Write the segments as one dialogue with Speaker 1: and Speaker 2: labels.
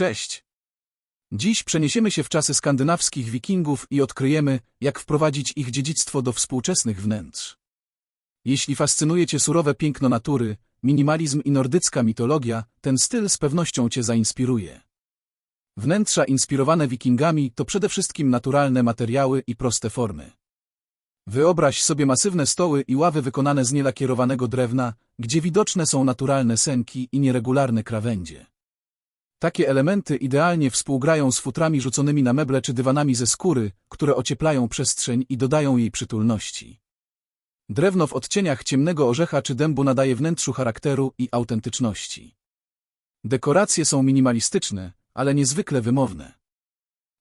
Speaker 1: Cześć! Dziś przeniesiemy się w czasy skandynawskich wikingów i odkryjemy, jak wprowadzić ich dziedzictwo do współczesnych wnętrz. Jeśli fascynuje Cię surowe piękno natury, minimalizm i nordycka mitologia, ten styl z pewnością Cię zainspiruje. Wnętrza inspirowane wikingami to przede wszystkim naturalne materiały i proste formy. Wyobraź sobie masywne stoły i ławy wykonane z nielakierowanego drewna, gdzie widoczne są naturalne senki i nieregularne krawędzie. Takie elementy idealnie współgrają z futrami rzuconymi na meble czy dywanami ze skóry, które ocieplają przestrzeń i dodają jej przytulności. Drewno w odcieniach ciemnego orzecha czy dębu nadaje wnętrzu charakteru i autentyczności. Dekoracje są minimalistyczne, ale niezwykle wymowne.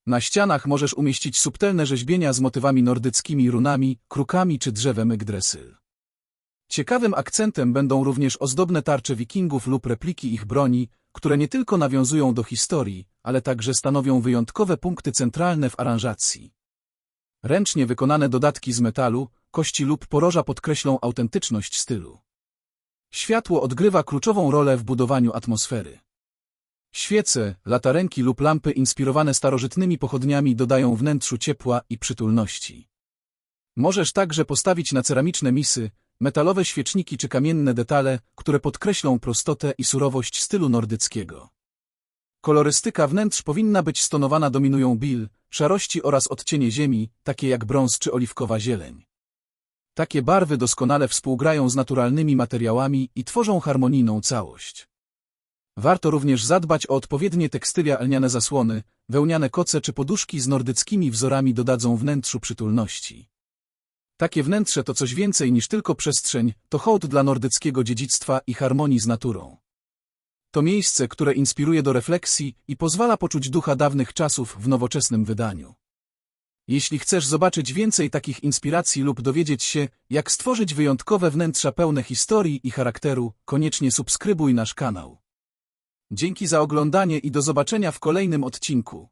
Speaker 1: Na ścianach możesz umieścić subtelne rzeźbienia z motywami nordyckimi runami, krukami czy drzewem Yggdrasil. Ciekawym akcentem będą również ozdobne tarcze wikingów lub repliki ich broni, które nie tylko nawiązują do historii, ale także stanowią wyjątkowe punkty centralne w aranżacji. Ręcznie wykonane dodatki z metalu, kości lub poroża podkreślą autentyczność stylu. Światło odgrywa kluczową rolę w budowaniu atmosfery. Świece, latarenki lub lampy inspirowane starożytnymi pochodniami dodają wnętrzu ciepła i przytulności. Możesz także postawić na ceramiczne misy, metalowe świeczniki czy kamienne detale, które podkreślą prostotę i surowość stylu nordyckiego. Kolorystyka wnętrz powinna być stonowana dominują bil, szarości oraz odcienie ziemi, takie jak brąz czy oliwkowa zieleń. Takie barwy doskonale współgrają z naturalnymi materiałami i tworzą harmonijną całość. Warto również zadbać o odpowiednie tekstylia lniane zasłony, wełniane koce czy poduszki z nordyckimi wzorami dodadzą wnętrzu przytulności. Takie wnętrze to coś więcej niż tylko przestrzeń, to hołd dla nordyckiego dziedzictwa i harmonii z naturą. To miejsce, które inspiruje do refleksji i pozwala poczuć ducha dawnych czasów w nowoczesnym wydaniu. Jeśli chcesz zobaczyć więcej takich inspiracji lub dowiedzieć się, jak stworzyć wyjątkowe wnętrza pełne historii i charakteru, koniecznie subskrybuj nasz kanał. Dzięki za oglądanie i do zobaczenia w kolejnym odcinku.